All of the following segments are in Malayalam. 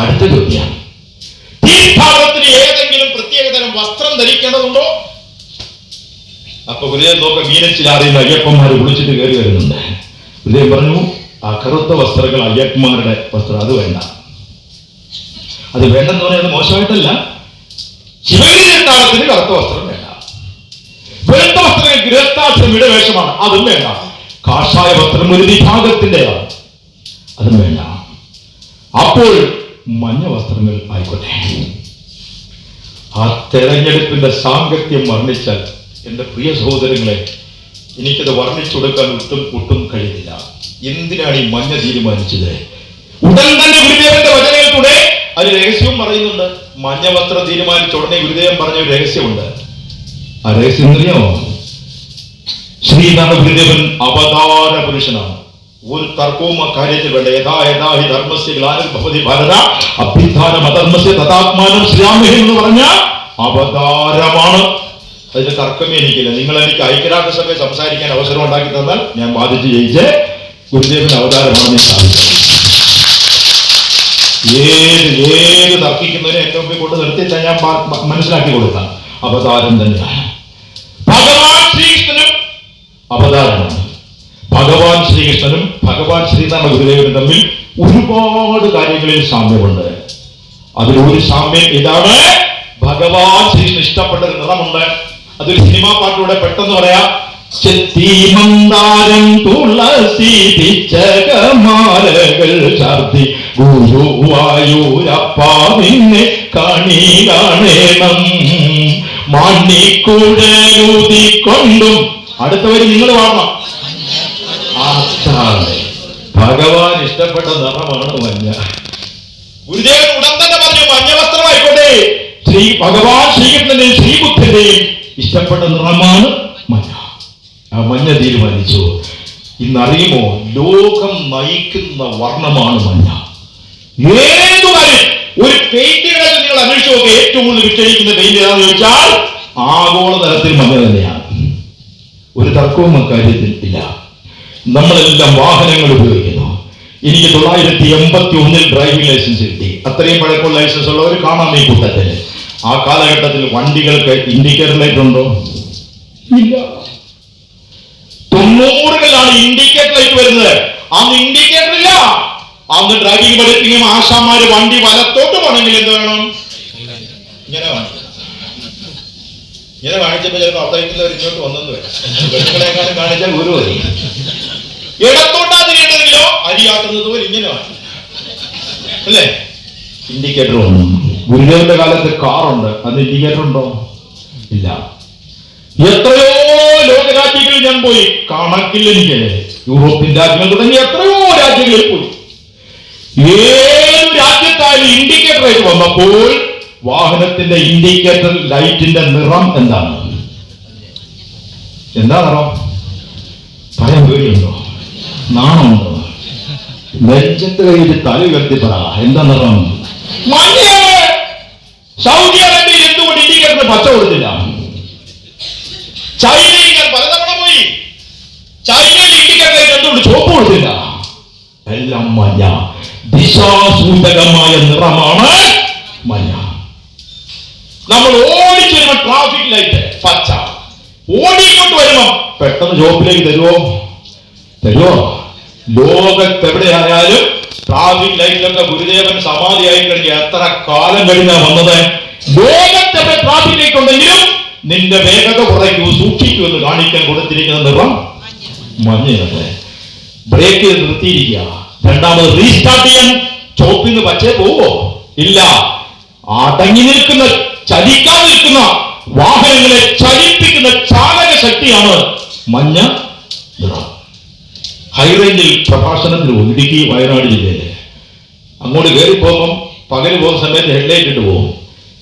അടുത്ത ചോദ്യമാണ് ഈ ഭാഗത്തിന് ഏതെങ്കിലും പ്രത്യേകതരം വസ്ത്രം ധരിക്കേണ്ടതുണ്ടോ? അപ്പൊ ഹൃദയം നോക്ക മീനച്ചിലാറിയുന്ന അയ്യപ്പന്മാർ വിളിച്ചിട്ട് കയറി വരുന്നുണ്ട്. ഹൃദയം പറഞ്ഞു ആ കറുത്ത വസ്ത്രങ്ങൾ അയ്യപ്പന്മാരുടെ വസ്ത്രം അത് വേണ്ട. അത് വേണ്ടെന്ന് പറയുന്നത് മോശമായിട്ടല്ല. ശിവഗിരിത്താളത്തിന് കറുത്ത വസ്ത്രം വേണ്ട. വെളുത്ത വസ്ത്രങ്ങൾ ഗൃഹസ്ഥാശ്രമിയുടെ വേഷമാണ് അതും വേണ്ട. കാഷായ വസ്ത്രം ഒരു വിഭാഗത്തിന്റെയാണ് അതും വേണ്ട. അപ്പോൾ മഞ്ഞ വസ്ത്രങ്ങൾ ആയിക്കോട്ടെ. ആ തെരഞ്ഞെടുപ്പിന്റെ സാങ്കത്യം വർണിച്ചാൽ എന്റെ പ്രിയ സഹോദരങ്ങളെ എനിക്കത് വർണിച്ചു കൊടുക്കാൻ ഒട്ടും ഒട്ടും കഴിയുന്നില്ല. എന്തിനാണ് ഈ മഞ്ഞ തീരുമാനിച്ചത്? ഉടൻ തന്നെ ഗുരുദേവന്റെ വചനയിലൂടെ അത് രഹസ്യവും പറയുന്നുണ്ട്. മഞ്ഞ വസ്ത്രം തീരുമാനിച്ച ഉടനെ ഗുരുദേവൻ പറഞ്ഞ ഒരു രഹസ്യമുണ്ട്. ആ രഹസ്യം അറിയാമോ ശ്രീനാഥ ഗുരുദേവൻ അവതാര പുരുഷനാണ്. ഒരു തർക്കവും അക്കാര്യത്തിൽ കാര്യത്തിൽ വേണ്ട. യഥാ യഥാ ഹി ധർമ്മസ്യ ഗ്ലാനിർഭവതി ഭാരത അഭ്യുത്ഥാനം അധർമ്മസ്യ തഥാത്മാനം ശ്രീരാമഹി എന്ന് പറഞ്ഞ അവതാരമാണ്. അതിന് തർക്കമേ എനിക്കില്ല. നിങ്ങൾ എനിക്ക് ഐക്യരാഷ്ട്രസഭയെ സംസാരിക്കാൻ അവസരം ഉണ്ടാക്കി തന്നാൽ ഞാൻ ബാധിച്ച് ജയിച്ച് ഗുരുദേവൻ അവതാരമാണ് ഞാൻ സ്ഥാപിച്ചത്. ഏത് ഏത് തർക്കിക്കുന്നതിനെ എന്റെ മുമ്പിൽ കൊണ്ട് നിർത്തിയില്ല ഞാൻ മനസ്സിലാക്കി കൊടുക്കാം. അവതാരം തന്നെയാണ്. ഭഗവാൻ ശ്രീകൃഷ്ണനും അവതാരമാണ്. ശ്രീകൃഷ്ണനും ഭഗവാൻ ശ്രീനാഥ ഗുരുദേവനും തമ്മിൽ ഒരുപാട് കാര്യങ്ങളിൽ സാമ്യമുണ്ട്. അതിലൊരു സാമ്യം ഇതാണ്. ഭഗവാൻ ശ്രീകൃഷ്ണൻ ഇഷ്ടപ്പെട്ട ഒരു നിറമുണ്ട്. അതൊരു സിനിമാ പാട്ടിലൂടെ പെട്ടെന്ന് പറയാം. ചെത്തിമന്താരം തുളസി തിച്ചകമാലകൾ ചാർത്തി കാണേണം മാണിക്കൂടലൂതിക്കൊണ്ടും അടുത്തവര് നിങ്ങൾ പാടണം. ഭഗവാൻ ഇഷ്ടപ്പെട്ട നിറമാണ് മഞ്ഞ. ഗുരുദേവൻ ഉടൻ തന്നെ പറഞ്ഞു മഞ്ഞ വസ്ത്രമായിക്കോട്ടെ ശ്രീ ഭഗവാൻ ശ്രീകൃഷ്ണന്റെയും ശ്രീബുദ്ധന്റെയും ഇഷ്ടപ്പെട്ട നിറമാണ് മഞ്ഞ. ആ മഞ്ഞ തീരുമാനിച്ചു. ഇന്നറിയുമോ ലോകം നയിക്കുന്ന വർണമാണ് മഞ്ഞ. ഏതു കാര്യം ഒരു പെയിന്റുകളെ നിങ്ങൾ അന്വേഷിച്ചു നോക്കുക ഏറ്റവും കൂടുതൽ വിറ്റഴിക്കുന്ന പെയിന്റ് ഏതാണെന്ന് ചോദിച്ചാൽ ആഗോളതലത്തിൽ മഞ്ഞ തന്നെയാണ്. ഒരു തർക്കവും അക്കാര്യത്തിൽ ഇല്ല. നമ്മളെല്ലാം വാഹനങ്ങൾ ഉപയോഗിക്കുന്നു. എനിക്ക് തൊള്ളായിരത്തി എൺപത്തി ഒന്നിൽ ഡ്രൈവിംഗ് ലൈസൻസ് കിട്ടി. അത്രയും പഴക്കമുള്ള ലൈസൻസ് ഉള്ളവർ കാണാം ഈ കൂട്ടത്തിൽ. ആ കാലഘട്ടത്തിൽ വണ്ടികൾക്ക് ഇൻഡിക്കേറ്റർ ലൈറ്റ് ഉണ്ടോ? ഇല്ല. തൊണ്ണൂറുകളിലാണ് ഇൻഡിക്കേറ്റർ ലൈറ്റ് വരുന്നത്. അന്ന് ഇൻഡിക്കേറ്റർ ഇല്ല. അന്ന് ഡ്രൈവിംഗ് പഠിപ്പിക്കും ആശാമാർ വണ്ടി വലത്തോട്ട് പോകണമെങ്കിൽ എന്ത് വേണം? ഇങ്ങനെ ഇങ്ങനെ കാണിച്ചപ്പോ ചിലപ്പോൾ അവിടെ ഇങ്ങോട്ട് വന്നെന്ന് വരാം. കാണിച്ചാൽ ഗുരു മതി ഇടത്തോട്ടാ തിരിയണമെങ്കിലോ അരിയാക്കുന്നത് പോലെ ഇങ്ങനെ അല്ലേ? ഇൻഡിക്കേറ്റർ വന്നു ഗുരുദേവന്റെ കാലത്ത് കാറുണ്ട്. അത് ഇൻഡിക്കേറ്റർ ഉണ്ടോ? ഇല്ല. എത്രയോ ലോകരാജ്യങ്ങളിൽ ഞാൻ പോയി. കണക്കില്ല എനിക്കല്ലേ യൂറോപ്യൻ രാജ്യങ്ങൾ തുടങ്ങി എത്രയോ രാജ്യങ്ങളിൽ പോയി. ഏത് രാജ്യത്തായാലും ഇൻഡിക്കേറ്റർ ആയിട്ട് വന്നപ്പോൾ വാഹനത്തിന്റെ ഇൻഡിക്കേറ്റർ ലൈറ്റിന്റെ നിറം എന്താണ്? എന്താ നിറം? പറയാൻ പേടിയുണ്ടോ? നാണമുണ്ടോ? നെഞ്ചത്ത് കയ്യിൽ തല ഉയർത്തി പറ എന്താ നിറം? സൗദി അറേബ്യ എന്തുകൊണ്ട് ഇൻഡിക്കേറ്റർ പച്ച കൊടുത്തില്ല? ചൈനയിൽ പലതവണ പോയി. ചൈന ഇൻഡിക്കേറ്റർ എന്തുകൊണ്ട് ചോപ്പ് കൊടുത്തില്ല? എല്ലാം മഞ്ഞ. ദിശാസൂചകമായ നിറമാണ് മഞ്ഞ. നമ്മൾ ഓടിച്ചു വരുമ്പോ ട്രാഫിക് ലൈറ്റ് പച്ച. ഓടിക്കൊണ്ട് വരുമ്പോ പെട്ടെന്ന് ചുവപ്പിലേക്ക് തരുമോ തരുമോ ലോകത്തെവിടെയായാലും ട്രാഫിക് ലൈറ്റിലൊക്കെ ഗുരുദേവൻ സമാധിയായി കഴിഞ്ഞ എത്ര കാലം കഴിഞ്ഞാ വന്നത്? ലോകത്തെവിടെ ട്രാഫിക് ലൈറ്റ് ഉണ്ടെങ്കിലും നിന്റെ വേഗത കുറയ്ക്കൂ സൂക്ഷിക്കൂ എന്ന് കാണിക്കാൻ കൊടുത്തിരിക്കുന്ന നിറം മഞ്ഞയാണ് ബ്രേക്ക് നിർത്തിയിരിക്കുക. രണ്ടാമത് റീസ്റ്റാർട്ട് ചെയ്യാൻ ചോപ്പിന്ന് പച്ചേ പോവോ? ഇല്ല. അടങ്ങി നിൽക്കുന്ന ചലിക്കാൻ നിൽക്കുന്ന വാഹനങ്ങളെ ചലിപ്പിക്കുന്ന ചാലക ശക്തിയാണ് മഞ്ഞ നിറം. ഹൈറേഞ്ചിൽ പ്രഭാഷണത്തിന് പോകും ഇടുക്കി വയനാട് ജില്ലയിലെ. അങ്ങോട്ട് കയറി പോകുമ്പം പകൽ പോകുന്ന സമയത്ത് ഹെഡ്ലൈറ്റ് ഇട്ട് പോകും.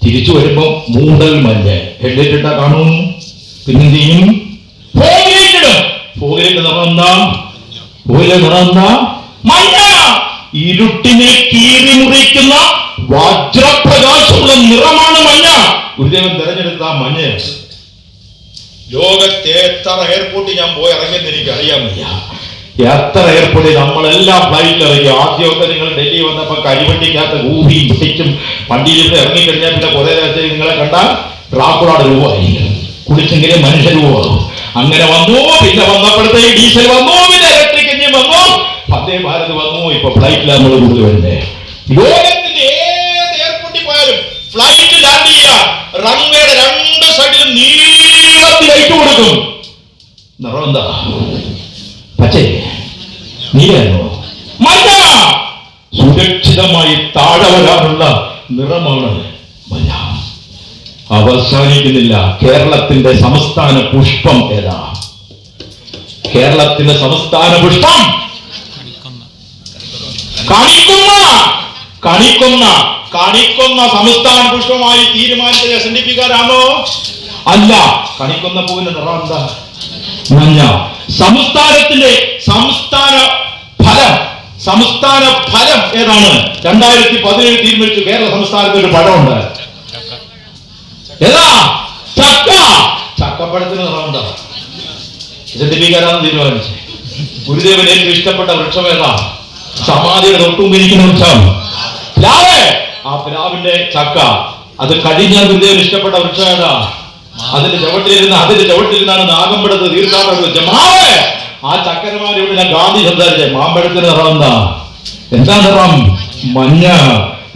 തിരിച്ചു വരുമ്പോൾ മൂടൽ മഞ്ഞ്. ഹെഡ്ലൈറ്റ് ഇട്ടാ കാണും. പിന്നെ ചെയ്യും മഞ്ഞ! ഇരുട്ടിനെ കീറി മുറിക്കുന്ന വജ്രപ്രകാശമുള്ള നിറമാണ് മഞ്ഞ. ഗുരുദേവൻ തെരഞ്ഞെടുത്ത മഞ്ഞ. ലോകത്തെ എത്ര എയർപോർട്ടിൽ ഞാൻ പോയി ഇറങ്ങിയെന്ന് എനിക്ക് അറിയാൻ വയ്യ. എത്ര എയർപോർട്ടിൽ നമ്മളെല്ലാം ഫ്ലൈറ്റിൽ ഇറങ്ങി ആദ്യമൊക്കെ നിങ്ങൾ ഡൽഹി വന്നപ്പോ കരിവണ്ടിക്കകത്ത് ഊഹിയും പിടിച്ചും വണ്ടിയിൽ ഇവിടെ ഇറങ്ങിക്കഴിഞ്ഞാൽ പിന്നെ കുറെ നേരത്തെ നിങ്ങളെ കണ്ടാൽ ഡ്രാക്കുളാട് രൂപമായി കുളിച്ചെങ്കിലും മനുഷ്യ രൂപമാകും. അങ്ങനെ വന്നു പിന്നെ വന്നപ്പോഴത്തേക്ക് ഡീസൽ വന്നു പിന്നെ ഇലക്ട്രിക് എഞ്ചിൻ വന്നു. വന്ദേ ഭാരത് വന്നു ഇപ്പൊ ഫ്ലൈറ്റിലാണ് നമ്മൾ കൂടുതൽ വരുന്നത് ലോകത്തിന്റെ ഏത് എയർപോർട്ടിൽ പോയാലും ഫ്ലൈറ്റ് ലാൻഡ് ചെയ്യാം റൺവേയുടെ രണ്ട് സൈഡിലും നീളത്തിൽ ലൈറ്റ് നിറം എന്താ? നീലാണോ മഞ്ഞ! സുരക്ഷിതമായി താഴെ വരാനുള്ള നിറമാണ് മഞ്ഞ. അവസാനിക്കുന്നില്ല. കേരളത്തിന്റെ സംസ്ഥാന പുഷ്പം ഏതാ? കേരളത്തിന്റെ സംസ്ഥാന പുഷ്പം? കണിക്കുന്ന! കണിക്കുന്ന! കണിക്കുന്ന സംസ്ഥാന പുഷ്പമായി തീരുമാനിച്ചത് എസ് എൻ ഡി പിക്കാരാണോ അല്ല. കണിക്കുന്ന പൂവിന്റെ നിറം എന്താ? മഞ്ഞ. സംസ്ഥാനത്തിന്റെ സംസ്ഥാന സംസ്ഥാന ഫലം ഏതാണ്? രണ്ടായിരത്തി പതിനേഴ് തീരുമാനിച്ചു കേരള സംസ്ഥാനത്ത് ഒരു പഴമുണ്ട് ഏതാ? ചക്ക! ചക്കപ്പഴത്തിന് നിറം എന്താ ചിന്തിപ്പിക്കാനാണ് തീരുമാനിച്ചത് ഗുരുദേവൻ ഇഷ്ടപ്പെട്ട വൃക്ഷം ഏതാ? സമാധിയുടെ തൊട്ടുമ്പിരിക്കുന്ന വൃക്ഷം. പ്ലാവ് ആ പ്ലാവിന്റെ ചക്ക. അത് കഴിഞ്ഞാൽ ഗുരുദേവൻ ഇഷ്ടപ്പെട്ട വൃക്ഷം ഏതാ? അതിന്റെ ചവിട്ടിലിരുന്ന് അതിന്റെ ചവിട്ടിലിരുന്നാണ് നാഗമ്പടത്ത് തീർത്ഥാടനം ആ ചക്കരമാരിവിടെ ഞാൻ ഗാന്ധി സംസാരിച്ചേ മാമ്പഴത്തിന് നിറം എന്താ? എന്താ നിറം? മഞ്ഞ.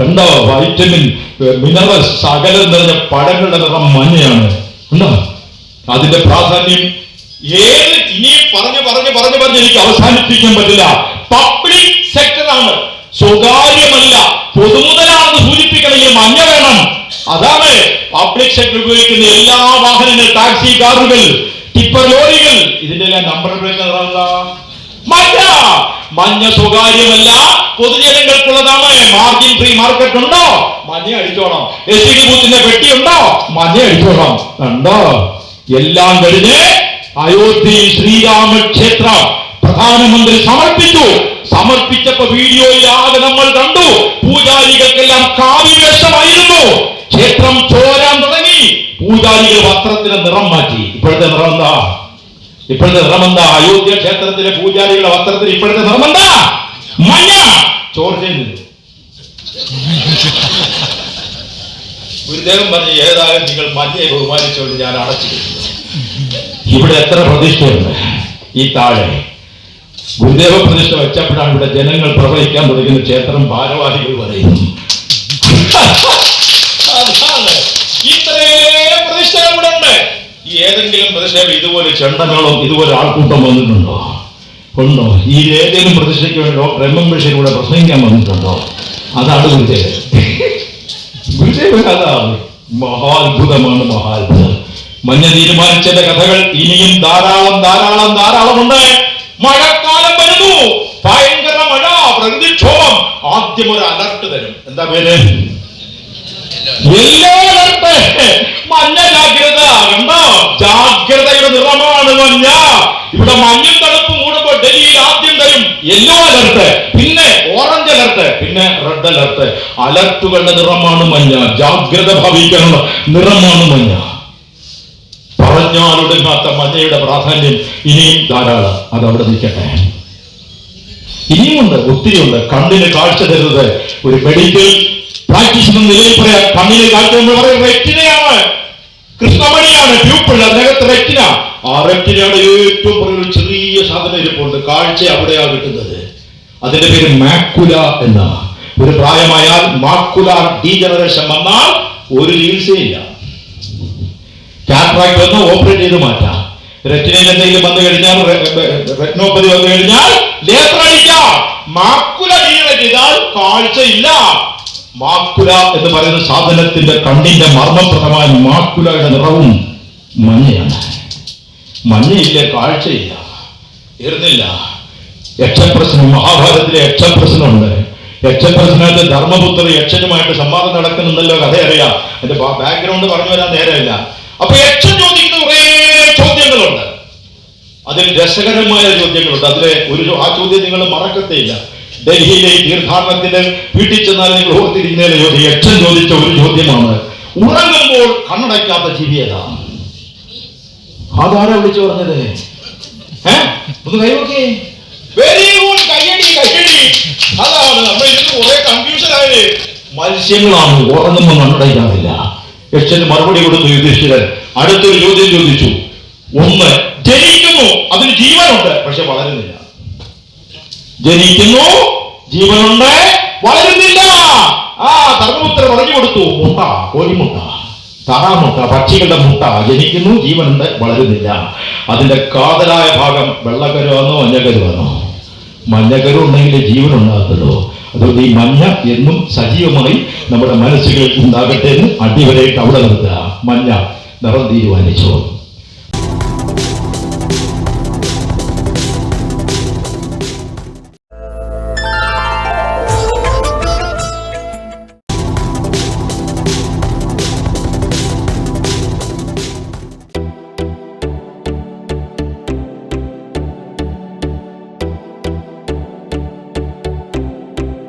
കണ്ടോ? വൈറ്റമിൻ മിനറൽ സകലം നിറഞ്ഞ പഴങ്ങളുടെ നിറം മഞ്ഞയാണ്. ഉണ്ടോ? അതിന്റെ പ്രാധാന്യം ഏത് ഇനി പറഞ്ഞു പറഞ്ഞു പറഞ്ഞു പറഞ്ഞ് എനിക്ക് അവസാനിപ്പിക്കാൻ പറ്റില്ല. പബ്ലിക് സെക്ടറാണ് സ്വകാര്യമല്ല. പൊതുമുതലാണെന്ന് സൂചിപ്പിക്കണമെങ്കിൽ മഞ്ഞ വേണം. അതാണ് പബ്ലിക് സെക്ടർ ഉപയോഗിക്കുന്ന എല്ലാ വാഹനങ്ങൾ ടാക്സി കാറുകൾ ടിപ്പർ ലോറികൾ ഇതിന്റെ എല്ലാം നമ്പർ മഞ്ഞ. മഞ്ഞ സ്വകാര്യമല്ല പൊതുജനങ്ങൾക്കുള്ളതാണ് മാർജിൻ ഫ്രീ മാർക്കറ്റ് ഉണ്ടോ? മഞ്ഞ അടിച്ചോണം. എസ് ഡി ബൂത്തിന്റെ പെട്ടി ഉണ്ടോ? മഞ്ഞ അടിച്ചോണം. കണ്ടോ? എല്ലാം കഴിഞ്ഞ് അയോധ്യയിൽ ശ്രീരാമക്ഷേത്രം പ്രധാനമന്ത്രി സമർപ്പിച്ചു. സമർപ്പിച്ചപ്പോ വീഡിയോയിലാകെ നമ്മൾ കണ്ടു. പൂജാരികൾക്കെല്ലാം കാവ്യവേഷമായിരുന്നു. ക്ഷേത്രം ചോരാൻ പൂജാരികൾ വസ്ത്രത്തിന് നിറം മാറ്റി. ഇപ്പോഴത്തെ നിറം എന്താ? ഇപ്പോഴത്തെ നിറം എന്താ? അയോധ്യ ക്ഷേത്രത്തിലെ പൂജാരിയുടെ വസ്ത്രത്തിന് ഇപ്പോഴത്തെ നിറം എന്താ? മഞ്ഞ! ചോറ് ചെയ്യുന്നത് ഗുരുദേവൻ പറഞ്ഞു ഏതായാലും നിങ്ങൾ മഞ്ഞയെ ബഹുമാനിച്ചുകൊണ്ട് ഞാൻ അടച്ചു ഇവിടെ എത്ര പ്രതിഷ്ഠയുണ്ട്? ഈ താഴെ. ഗുരുദേവ പ്രതിഷ്ഠ വെച്ചപ്പോഴാണ് ഇവിടെ ജനങ്ങൾ പ്രവഹിക്കാൻ തുടങ്ങുന്ന ക്ഷേത്രം ഭാരവാഹികൾ പറയുന്നു അതാണ് ഇത്രയും പ്രതിഷ്ഠകൾ ഇവിടെ ഉണ്ട് ഈ ഏതെങ്കിലും പ്രതിഷേധം ഇതുപോലെ ചെണ്ടകളോ ഇതുപോലെ ആൾക്കൂട്ടം വന്നിട്ടുണ്ടോ? ഉണ്ടോ? ഈ ഏതെങ്കിലും പ്രതിഷ്ഠയ്ക്ക് വേണ്ടി ഡോക്ടർ എം എം ബഷീർ ഇവിടെ പ്രസംഗിക്കാൻ വന്നിട്ടുണ്ടോ അതാണ് ഗുരുദേവൻ ഗുരുദേവൻ അതാണ് മഹാത്ഭുതമാണ് മഹാത്ഭുതം. മഞ്ഞ തീരുമാനിച്ചതിന്റെ കഥകൾ ഇനിയും ധാരാളം ധാരാളം ധാരാളം ഉണ്ട്. മഴക്കാലം വരുന്നു. ഭയങ്കര മഴ പ്രകൃതിക്ഷോഭം ആദ്യം ഒരു അലർട്ട് തരും. എന്താ പേര്? അലർട്ട് മഞ്ഞ ജാഗ്രത. കണ്ടോ ജാഗ്രതയുടെ നിറമാണ് മഞ്ഞ. ഇവിടെ മഞ്ഞും തണുപ്പ് കൂടുമ്പോ ഡൽഹിയിൽ ആദ്യം തരും യെല്ലോ അലർട്ട് പിന്നെ ഓറഞ്ച് അലർട്ട് പിന്നെ റെഡ് അലർട്ട് അലർട്ടുകളുടെ നിറമാണ് മഞ്ഞ. ജാഗ്രത ഭാവിക്കാനുള്ള നിറമാണ് മഞ്ഞ. പറഞ്ഞാലൊടുങ്ങാത്ത മഞ്ഞയുടെ പ്രാധാന്യം ഇനിയും ധാരാളം. അതവിടെ നിൽക്കട്ടെ. ഇനിയുമുണ്ട് ഒത്തിരിയുണ്ട്. കണ്ണിന് കാഴ്ച തരുന്നത് ഒരു മെഡിക്കൽ പ്രാക്ടീസ് എന്ന നിലയിൽ പറയാം കണ്ണിലെ കാഴ്ച എന്ന് പറയുന്നത് റെറ്റിനയാണ് കൃഷ്ണമണിയാണ് പ്യൂപ്പിൾ അദ്ദേഹത്തെ റെറ്റിന ആ റെറ്റിനയുടെ ഏറ്റവും പുറകിൽ ചെറിയ സാധനം ഇരിപ്പുണ്ട്. കാഴ്ച അവിടെയാണ് കിട്ടുന്നത്. അതിന്റെ പേര് മാക്കുല എന്ന ഒരു പ്രായമായാൽ മാക്കുലാർ ഡീജനറേഷൻ വന്നാൽ ഒരു ചികിത്സയില്ല കാട്രാക്ട് വന്ന് ഓപ്പറേറ്റ് ചെയ്ത് മാറ്റാം. റെറ്റിനയിൽ എന്തെങ്കിലും വന്നു കഴിഞ്ഞാൽ റെറ്റ്നോപ്പതി വന്നു കഴിഞ്ഞാൽ ലേസർ അടിക്കാം. മാക്കുല ഡീജനറേറ്റ് ചെയ്താൽ കാഴ്ചയില്ല. മാക്കുല എന്ന് പറയുന്ന സാധനത്തിന്റെ കണ്ണിന്റെ മർമ്മപ്രദമായ മാക്കുലയുടെ നിറവും മഞ്ഞയാണ്. മഞ്ഞയില്ല കാഴ്ചയില്ല. ഇരുന്നില്ല യക്ഷപ്രശ്നം മഹാഭാരതത്തിലെ യക്ഷപ്രശ്നമുണ്ട്. യക്ഷപ്രശ്നത്തെ ധർമ്മപുത്ര യക്ഷനുമായിട്ട് സംവാദം നടക്കുന്നുണ്ടല്ലോ കഥ അറിയാം. എന്റെ ബാക്ക്ഗ്രൗണ്ട് പറഞ്ഞു വരാൻ നേരമില്ല. അപ്പൊ യക്ഷൻ ചോദിക്കുന്ന കുറേ ചോദ്യങ്ങളുണ്ട്. അതിൽ രസകരമായ ചോദ്യങ്ങളുണ്ട്. അതിലെ ഒരു ആ ചോദ്യം നിങ്ങൾ മറക്കത്തേയില്ല. ഡൽഹിയിലെ തീർത്ഥാടനത്തിന് വീട്ടിൽ ചെന്നാൽ നിങ്ങൾ ഓർത്തിരിക്കുന്നതിലെ ചോദ്യം യക്ഷൻ ചോദിച്ച ഒരു ചോദ്യമാണ്. ഉറങ്ങുമ്പോൾ കണ്ണടയ്ക്കാത്ത ജീവി ഏതാ? അതാരാ വിളിച്ചു പറഞ്ഞത്. മത്സ്യങ്ങളാണ്. ഉറങ്ങുമ്പോൾ കണ്ണടയ്ക്കാറില്ല. യക്ഷന് മറുപടി കൊടുത്തു യുധിഷ്ഠിരൻ. അടുത്തൊരു ചോദ്യം ചോദിച്ചു. ഒന്ന് ജനിക്കുന്നു അതിന് ജീവനുണ്ട് പക്ഷെ വളരുന്നില്ല. ജനിക്കുന്നു. ജീവനുണ്ട്. വളരുന്നില്ല. ആ ധർമ്മപുത്രം പറഞ്ഞു കൊടുത്തു മുട്ട കോഴിമുട്ട താറാമുട്ട പക്ഷികളുടെ മുട്ട ജനിക്കുന്നു ജീവനുണ്ട് വളരുന്നില്ല. അതിന്റെ കാതലായ ഭാഗം വെള്ളക്കരുവാന്നോ മഞ്ഞക്കരുവാന്നോ? മഞ്ഞക്കരു ഉണ്ടെങ്കിൽ ജീവൻ ഉണ്ടാകത്തുള്ളൂ അതുകൊണ്ട് ഈ മഞ്ഞ എന്നും സജീവമായി നമ്മുടെ മനസ്സുകളിൽ ഉണ്ടാകട്ടെ എന്ന് അടിവരയിട്ട് അവിടെ നിർത്തുക. മഞ്ഞ നിറം തീരുമാനിച്ചു.